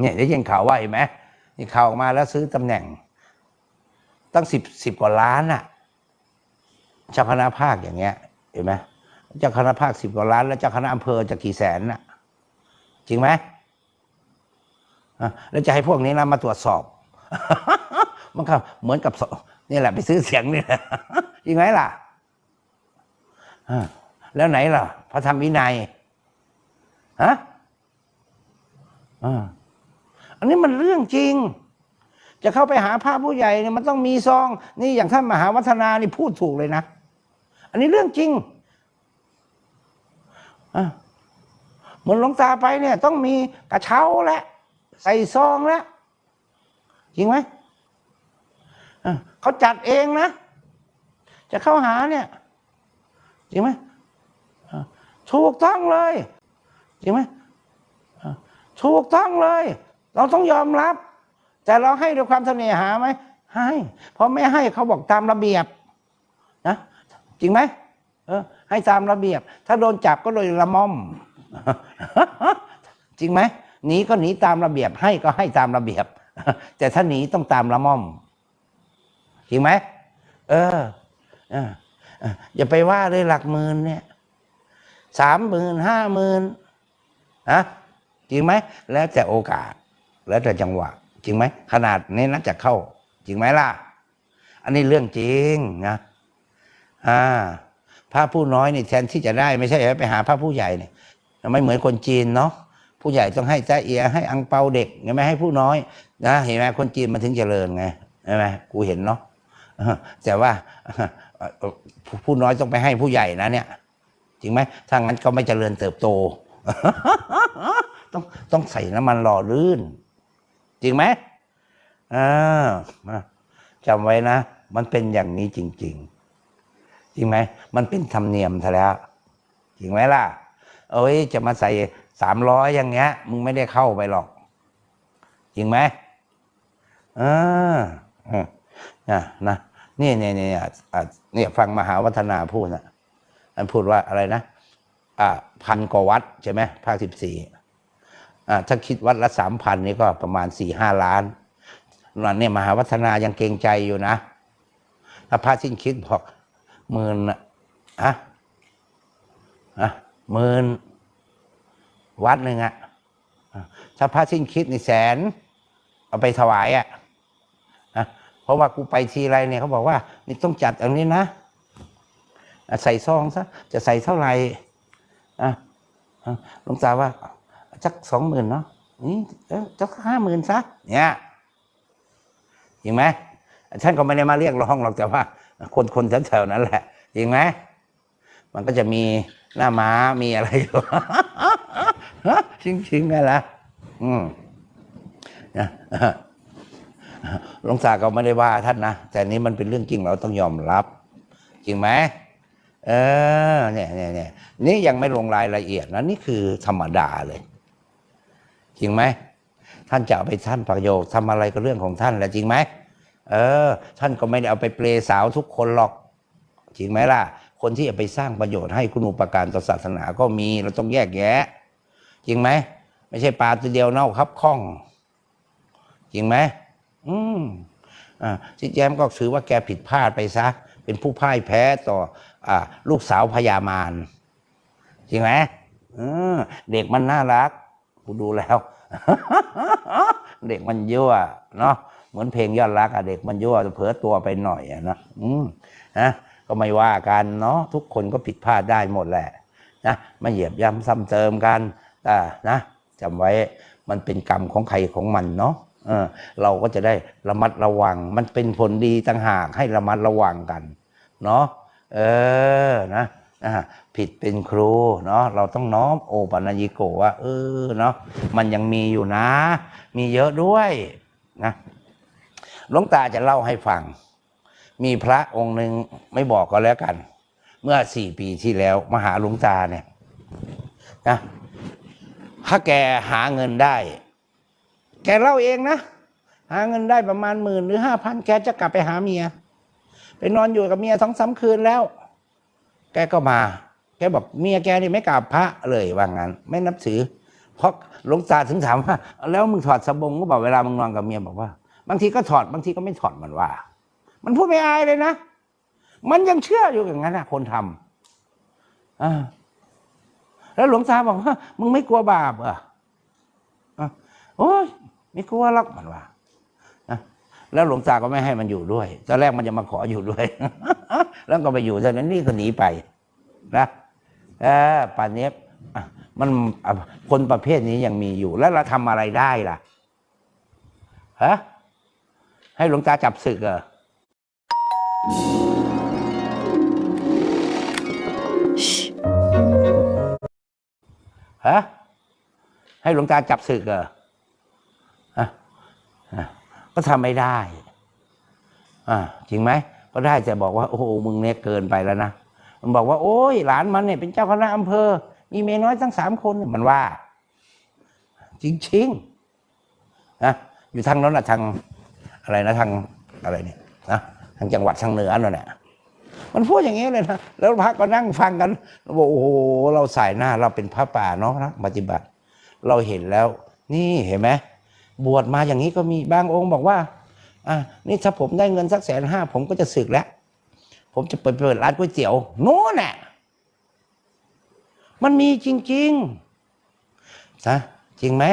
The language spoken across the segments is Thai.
เนี่ยได้ยินข่าวว่าเห็นไหมนี่ข่าวออกมาแล้วซื้อตำแหน่ง ตั้งสิบสิบกว่าล้านอะเจ้าคณะภาคอย่างเงี้ย เห็นไหมเจ้าคณะภาคสิบกว่าล้าน แล้วเจ้าคณะอำเภอจะกี่แสนน่ะ จริงไหมแล้วจะให้พวกนี้นะมาตรวจสอบ มันก็เหมือนกับนี่แหละ ไปซื้อเสียงนี่แหละจริงไหมล่ะอะแล้วไหนล่ะพระธรรมวินัยฮะอ่า อันนี้มันเรื่องจริง จะเข้าไปหาพระผู้ใหญ่เนี่ยมันต้องมีซอง นี่อย่างท่านมหาวัฒนานี่พูดถูกเลยนะ อันนี้เรื่องจริงเหมือนหลวงตาไปเนี่ย ต้องมีกระเช้าและ ใส่ซองแล้วจริงไหมเขาจัดเองนะ จะเข้าหาเนี่ยจริงไหมถูกต้องเลยจริงไหมถูกต้องเลย เราต้องยอมรับ แต่เราให้ด้วยความเสน่หาไหมให้เพราะไม่ให้เขาบอกตามระเบียบนะจริงไหมเออ ให้ตามระเบียบ ถ้าโดนจับก็โดยละม่อม จริงไหมหนีก็หนีตามระเบียบ ให้ก็ให้ตามระเบียบ แต่ถ้าหนีต้องตามละม่อม จริงไหมเออเออเอออย่าไปว่าเลยหลักหมื่นเนี่ยสามหมื่นห้าหมื่นนะจริงไหมแล้วแต่โอกาส แล้วแต่จังหวะ จริงไหมขนาดนี้นะจะเข้า จริงไหมล่ะ อันนี้เรื่องจริงนะอ่าพระผู้น้อยนี่แทนที่จะได้ไม่ใช่ไปหาพระผู้ใหญ่เนี่ยไม่เหมือนคนจีนเนาะผู้ใหญ่ต้องให้จ้เอียให้อังเปาเด็กไม่ให้ผู้น้อยนะเห็นไหมคนจีนมันถึงเจริญไงใช่ไหมกูเห็นเนาะแต่ว่าผู้ผู้น้อยต้องไปให้ผู้ใหญ่นะเนี่ย จริงไหมถ้างั้นก็ไม่เจริญเติบโต ต้องต้องใส่น้ำมันหล่อลื่น จริงไหมอ่ามาจำไว้นะ มันเป็นอย่างนี้จริง ๆ จริงไหม มันเป็นธรรมเนียมซะแล้ว จริงไหมล่ะ เอ้ย จะมาใส่สามร้อยอย่างเงี้ย มึงไม่ได้เข้าไปหรอก จริงไหมอ่านะนะนี่เนี่ยเนี่ยเนี่ยฟังมหาวัฒนาพูดนะอันพูดว่าอะไรนะ อ่า พันกว่าวัดใช่ไหมภาคสิบสี่ ถ้าคิดวัดละสามพันนี่ก็ประมาณสี่ห้าล้านนั่นเนี่ยมหาวัฒนายังเกรงใจอยู่นะถ้าพระสิ้นคิดบอกหมื่นอะอะอะหมื่นวัดหนึ่งอะอะถ้าพระสิ้นคิดในแสน เอาไปถวายอะอะเพราะว่ากูไปทีไรเนี่ยเขาบอกว่า นี่ต้องจัดอันนี้นะใส่ซองซะจะใส่เท่าไหร่อะอะหลวงตาว่า สักสองหมื่นเนาะนี่เอ้ยสักห้าหมื่นซะเนี่ยจริงไหมท่านก็ไม่ได้มาเรียกร้องหรอกแต่ว่า คนคนแถวๆนั้นแหละจริงไหมมันก็จะมีหน้าม้ามีอะไรอยู่จริงๆไงล่ะอืมนะหลวงตาก็ไม่ได้ว่าท่านนะแต่นี้มันเป็นเรื่องจริงเราต้องยอมรับ จริงไหมเออเนี่ยเนี่ยเนี่ยนี่ยังไม่ลงรายละเอียดนะนี่คือธรรมดาเลย จริงไหมท่านจะเอาไปท่านประโยชน์ทำอะไรก็เรื่องของท่านแหละจริงไหมเออ ท่านก็ไม่ได้เอาไปเปลสาวทุกคนหรอก จริงไหมล่ะ คนที่จะไปสร้างประโยชน์ให้คุณูปการต่อศาสนาก็มีเราต้องแยกแยะ จริงไหมไม่ใช่ปลาตัวเดียวเน่าครับข้อง จริงไหมอืมอ่าจิตแย้มก็ถือว่าแกผิดพลาดไปซะ เป็นผู้พ่ายแพ้ต่อ อ่า ลูกสาวพญามารจริงไหมเด็กมันน่ารัก กูดูแล้ว เด็กมันยั่วเนาะเหมือนเพลงยอดรักอะเด็กมันยั่วเผลอตัวไปหน่อยอะนะอืมนะก็ไม่ว่ากันเนาะทุกคนก็ผิดพลาดได้หมดแหละนะมาเหยียบย่ำซ้ำเติมกันอ่านะจำไว้มันเป็นกรรมของใครของมันเนาะเออเราก็จะได้ระมัดระวัง มันเป็นผลดีต่างหากให้ระมัดระวังกัน เนาะเออนะอ่า ผิดเป็นครูเนาะเราต้องน้อมโอปัญญิโกว่า เออเนาะมันยังมีอยู่นะ มีเยอะด้วยนะหลวงตาจะเล่าให้ฟัง มีพระองค์หนึ่งไม่บอกก็แล้วกัน เมื่อสี่ปีที่แล้วมาหาหลวงตาเนี่ยนะถ้าแกหาเงินได้ แกเล่าเองนะหาเงินได้ประมาณหมื่นหรือห้าพันแกจะกลับไปหาเมียไปนอนอยู่กับเมียสองสามคืนแล้ว แกก็มา บอกเมียแกนี่ไม่กราบพระเลยว่างั้น ไม่นับถือ เพราะหลวงตาถึงถามว่า แล้วมึงถอดสบงก็บอกเวลามึงนอนกับเมียบอกว่า บางทีก็ถอดบางทีก็ไม่ถอดมันว่า มันพูดไม่อายเลยนะ มันยังเชื่ออยู่อย่างนั้นนะคนทำอ่าแล้วหลวงตาบอกว่ามึงไม่กลัวบาปเหรออะโอ้ยไม่กลัวหรอกมันว่าแล้วหลวงตาก็ไม่ให้มันอยู่ด้วย ตอนแรกมันจะมาขออยู่ด้วย แล้วก็ไปอยู่ตอนนั้นนี่ก็หนีไปนะ เออป่านนี้มันคนประเภทนี้ยังมีอยู่ แล้วเราทำอะไรได้ล่ะฮะให้หลวงตาจับศึกเหรอฮะให้หลวงตาจับศึกเหรอฮะฮะก็ทำไม่ได้ อ่าจริงไหม ก็ได้แต่บอกว่า โอ้โหมึงเนี่ยเกินไปแล้วนะ มันบอกว่า โอ้ยหลานมันเนี่ยเป็นเจ้าคณะอำเภอ มีเมียน้อยทั้งสามคนมันว่า จริงๆนะอยู่ทางนั้นนะทางอะไรนะทางอะไรเนี่ยนะทางจังหวัดทางเหนือนั่นแหละมันพูดอย่างนี้เลยนะแล้วพระก็นั่งฟังกันบอกโอ้โหเราสายหน้าเราเป็นพระป่าเนาะนะปฏิบัติ เราเห็นแล้ว นี่เห็นไหมบวชมาอย่างนี้ก็มีบางองค์บอกว่าอะนี่ถ้าผมได้เงินสักแสนห้าผมก็จะสึกแล้ว ผมจะเปิดเปิดร้านก๋วยเตี๋ยวโน่นแหละมันมีจริงๆนะจริงไหม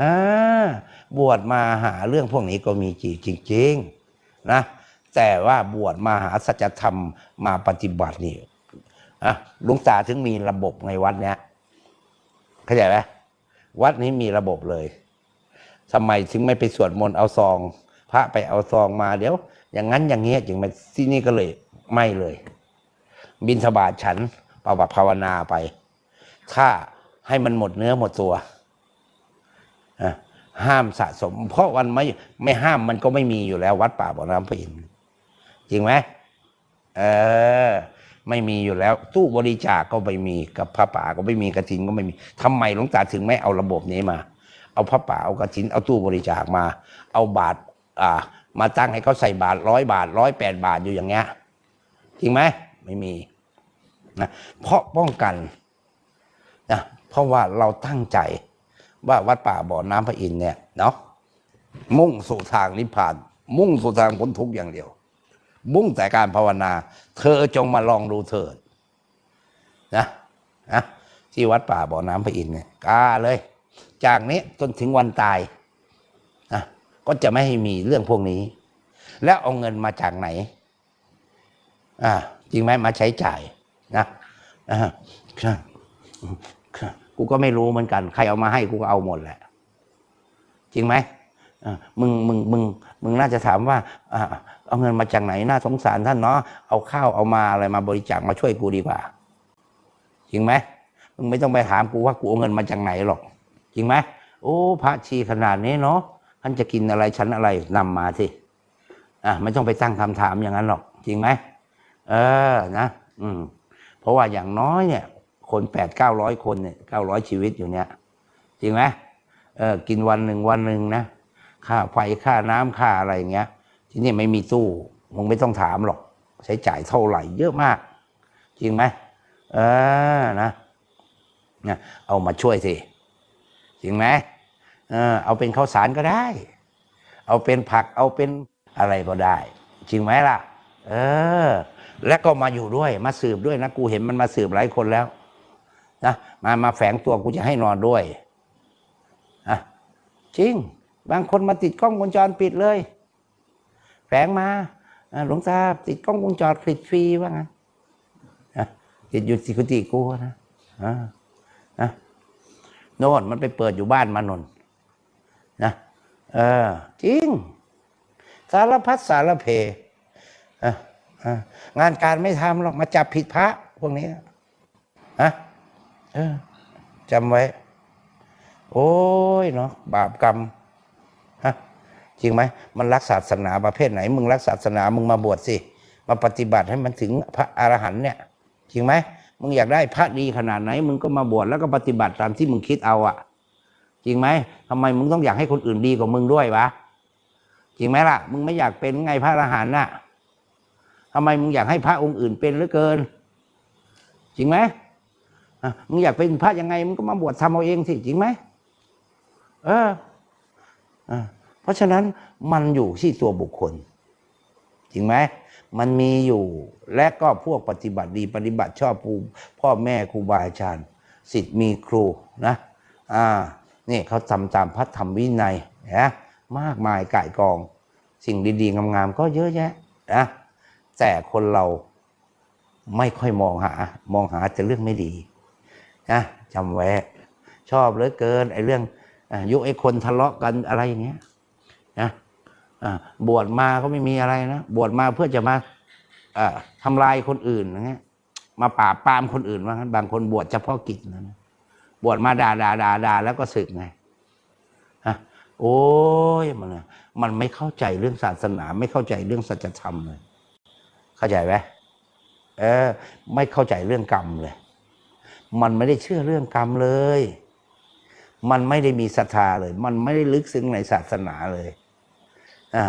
อ่าบวชมาหาเรื่องพวกนี้ก็มีจริงจริงๆนะแต่ว่าบวชมาหาสัจธรรมมาปฏิบัตินี่อะหลุงตาถึงมีระบบในวัดเนี้ยเข้าใจไหมวัดนี้มีระบบเลยทำไมถึงไม่ไปสวดมนต์เอาซอง พระไปเอาซองมาเดี๋ยว อย่างนั้นอย่างเงี้ยจึงมาที่นี่ก็เลยไม่เลย บินทบาทฉันปาภาวนาไปถ้าให้มันหมดเนื้อหมดตัวอห้ามสะสม เพราะวันไม่ไม่ห้ามมันก็ไม่มีอยู่แล้ว วัดป่าบ่อน้ำพระอินทร์จริงไหมเออ ไม่มีอยู่แล้ว ตู้บริจาคก็ไม่มีกับพระป่าก็ไม่มีกระถินก็ไม่มีทำไมหลวงตาถึงไม่เอาระบบนี้มา เอาพระป่าเอากระถินเอาตู้บริจาคมา เอาบาทอ่า มาตั้งให้เขาใส่บาทร้อยบาทร้อยแปดบาทอยู่อย่างเงี้ยจริงไหมไม่มีนะเพราะป้องกันนะเพราะว่าเราตั้งใจว่าวัดป่าบ่อน้ำพระอินทร์เนี่ยเนาะมุ่งสู่ทางนิพพาน มุ่งสู่ทางพ้นทุกข์อย่างเดียว มุ่งแต่การภาวนา เธอจงมาลองดูเถิดนะนะที่วัดป่าบ่อน้ำพระอินทร์เนี่ยกล้าเลย จากนี้จนถึงวันตาย ก็จะไม่ให้มีเรื่องพวกนี้ แล้วเอาเงินมาจากไหน อ่า จริงไหมมาใช้จ่ายนะอ่ากูก็ไม่รู้เหมือนกัน ใครเอามาให้กูก็เอาหมดแหละ จริงไหมอ่ามึงมึงมึงมึงน่าจะถามว่าอ่าเอาเงินมาจากไหนน่าสงสารท่านเนาะเอาข้าวเอามาอะไรมาบริจาคมาช่วยกูดีกว่า จริงไหมมึงไม่ต้องไปถามกูว่ากูเอาเงินมาจากไหนหรอก จริงไหมโอ้ พระชีขนาดนี้เนาะ ท่านจะกินอะไรชั้นอะไรนำมาสิอะไม่ต้องไปตั้งคำถามอย่างนั้นหรอก จริงไหมเออนะ อืม เพราะว่าอย่างน้อยเนี่ย คนแปดเก้าร้อยคนเนี่ยเก้าร้อยชีวิตอยู่เนี่ย จริงไหมเออกินวันหนึ่งวันหนึ่งนะค่าไฟค่าน้ำค่าอะไรอย่างเงี้ย ที่นี่ไม่มีตู้มึงไม่ต้องถามหรอก ใช้จ่ายเท่าไหร่เยอะมาก จริงไหมเออนะนะเอามาช่วยสิจริงไหม เออเอาเป็นข้าวสารก็ได้ เอาเป็นผักเอาเป็นอะไรก็ได้ จริงไหมล่ะ เออ แล้วก็มาอยู่ด้วยมาสืบด้วยนะ กูเห็นมันมาสืบหลายคนแล้วนะมามาแฝงตัวกูจะให้นอนด้วยอะจริง บางคนมาติดกล้องวงจรปิดเลย แฝงมาหลวงตาติดกล้องวงจรปิดฟรีว่างั้นติดอยู่สิกุฏิกูนะอ่านะโน่นมันไปเปิดอยู่บ้านมานน นะเออจริง สารพัดสารเพงานการไม่ทำหรอกมาจับผิดพระพวกนี้อะจำไว้ โอ้ยเนาะบาปกรรมฮะจริงไหมมันรักศาสนาประเภทไหน มึงรักศาสนามึงมาบวชสิ มาปฏิบัติให้มันถึงพระอรหันต์เนี่ย จริงไหมมึงอยากได้พระดีขนาดไหน มึงก็มาบวชแล้วก็ปฏิบัติตามที่มึงคิดเอาอะ จริงไหมทำไมมึงต้องอยากให้คนอื่นดีกว่ามึงด้วยวะจริงไหมล่ะ มึงไม่อยากเป็นไงพระอรหันต์น่ะทำไมมึงอยากให้พระองค์อื่นเป็นเหลือเกิน จริงไหมมึงอยากเป็นพระยังไงมึงก็มาบวชทำเอาเองสิจริงไหมเอออเพราะฉะนั้นมันอยู่ที่ตัวบุคคล จริงไหมมันมีอยู่และก็พวกปฏิบัติดีปฏิบัติชอบภูพ่อแม่ครูบาอาจารย์สิทธิ์มีครูนะ อ่า นี่เขาทำตามพระธรรมวินัยนะมากมายก่ายกอง สิ่งดีๆ งามๆ ก็เยอะแยะนะแต่คนเราไม่ค่อยมองหา มองหาแต่เรื่องไม่ดีนะจำไว้ชอบเหลือเกินไอ้เรื่องอยุไอ้คนทะเลาะกันอะไรอย่างเงี้ยนะบวชมาก็ไม่มีอะไรนะ บวชมาเพื่อจะมาทำลายคนอื่นอย่างเงี้ยมาปราบปรามคนอื่นว่างั้นบางคนบวชเฉพาะกิจนะ บวชมาด่าด่าด่าด่าแล้วก็สึกไงฮะโอ้ยมันมันไม่เข้าใจเรื่องศาสนา ไม่เข้าใจเรื่องสัจธรรมเลย เข้าใจไหมเออ ไม่เข้าใจเรื่องกรรมเลย มันไม่ได้เชื่อเรื่องกรรมเลย มันไม่ได้มีศรัทธาเลย มันไม่ได้ลึกซึ้งในศาสนาเลยอ่า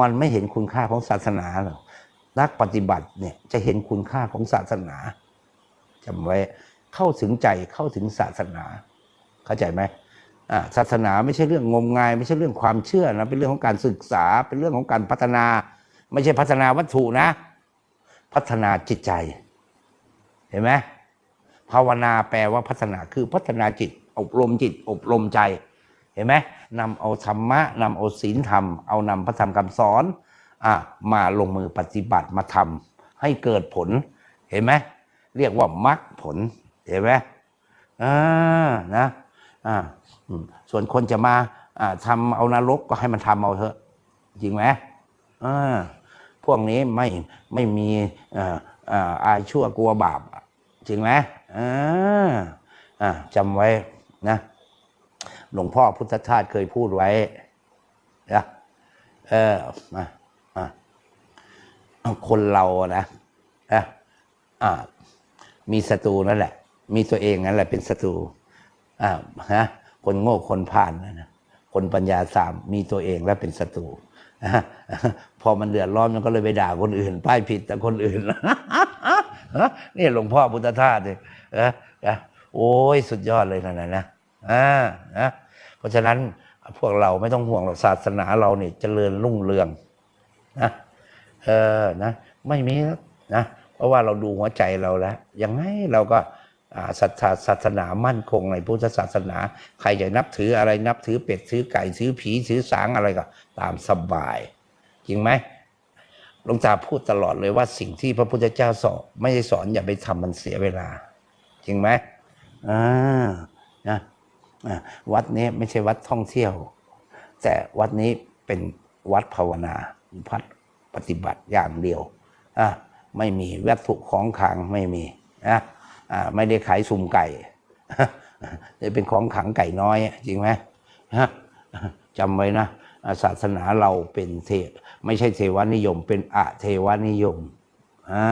มันไม่เห็นคุณค่าของศาสนาหรอกนักปฏิบัติเนี่ยจะเห็นคุณค่าของศาสนาจำไว้ เข้าถึงใจเข้าถึงศาสนา เข้าใจไหมศาสนาไม่ใช่เรื่องงมงาย ไม่ใช่เรื่องความเชื่อนะเป็นเรื่องของการศึกษาเป็นเรื่องของการพัฒนา ไม่ใช่พัฒนาวัตถุนะ พัฒนาจิตใจเห็นไหมภาวนาแปลว่าพัฒนาคือพัฒนาจิต อบรมจิต อบรมใจ เห็นไหมนำเอาธรรมะนำเอาศีลธรรม เอานำพระธรรมคำสอนอ่ามาลงมือปฏิบัติมาทำให้เกิดผลเห็นไหมเรียกว่ามรรคผล เห็นไหมอ่านะอ่าส่วนคนจะมาอ่าทำเอานรกก็ให้มันทำเอาเถอะ จริงไหมอ่าพวกนี้ไม่ไม่มีอ่าอ่าอายชั่วกลัวบาป จริงไหมอ่าอ่าจำไว้นะหลวงพ่อพุทธทาสเคยพูดไว้นะเออมาอ่าคนเราอะนะนะอ่ามีศัตรูนั่นแหละ มีตัวเองนั่นแหละเป็นศัตรูอ่าฮะคนโง่คนผ่านนะนะคนปัญญาสามมีตัวเองและเป็นศัตรูนะฮะพอมันเดือดร้อนมันก็เลยไปด่าคนอื่น ป้ายผิดแต่คนอื่นนี่หลวงพ่อพุทธทาสเลยนะโอ้ยสุดยอดเลยนะนะนะอ่านะเพราะฉะนั้นพวกเราไม่ต้องห่วงหรอกศาสนาเราเนี่ยเจริญรุ่งเรืองนะเออนะ ไม่มีนะเพราะว่าเราดูหัวใจเราแล้วยังไงเราก็ ศรัทธาศาสนามั่นคงในพุทธศาสนา ใครจะนับถืออะไรนับถือเป็ดถือไก่ถือผีถือสางอะไรก็ ตามสบาย จริงไหมหลวงตาพูดตลอดเลยว่าสิ่งที่พระพุทธเจ้าสอนไม่ได้สอนอย่าไปทำมันเสียเวลา จริงไหมอ่านะอ่าวัดนี้ไม่ใช่วัดท่องเที่ยว แต่วัดนี้เป็นวัดภาวนาพัดปฏิบัติอย่างเดียวอะไม่มีวัตถุของขลังไม่มีนะอ่า ไม่ได้ขายสุ่มไก่จะเป็นของขังไก่น้อยอะจริงไหมจำไว้นะศาสนาเราเป็นเทไม่ใช่เทวนิยม เป็นอะเทวานิยมอ่า